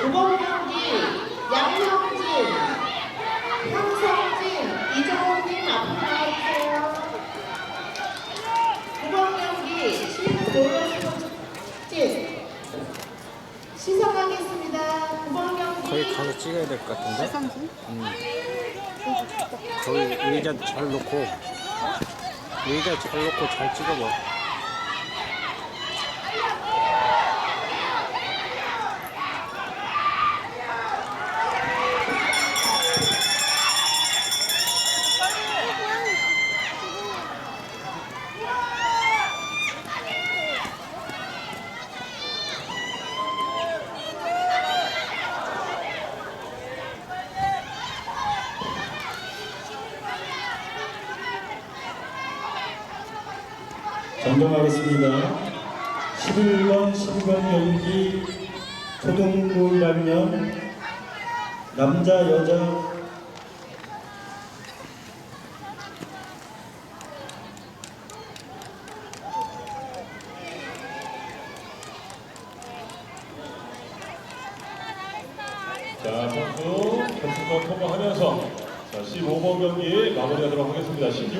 두번 경기 양명진, 황성진, 이정호님 앞으로 나와주세요. 두번 경기 신고로스포츠 시작하겠습니다. 두번 경기 거기 가서 찍어야 될 것 같은데? 음. 거기 의자 잘 놓고 의자 잘 놓고 잘 찍어봐 정정하겠습니다. 11번, 12번 경기 초등부 1학년 남자, 여자 자, 선수 결승권 통과하면서 자, 15번 경기 마무리하도록 하겠습니다. 16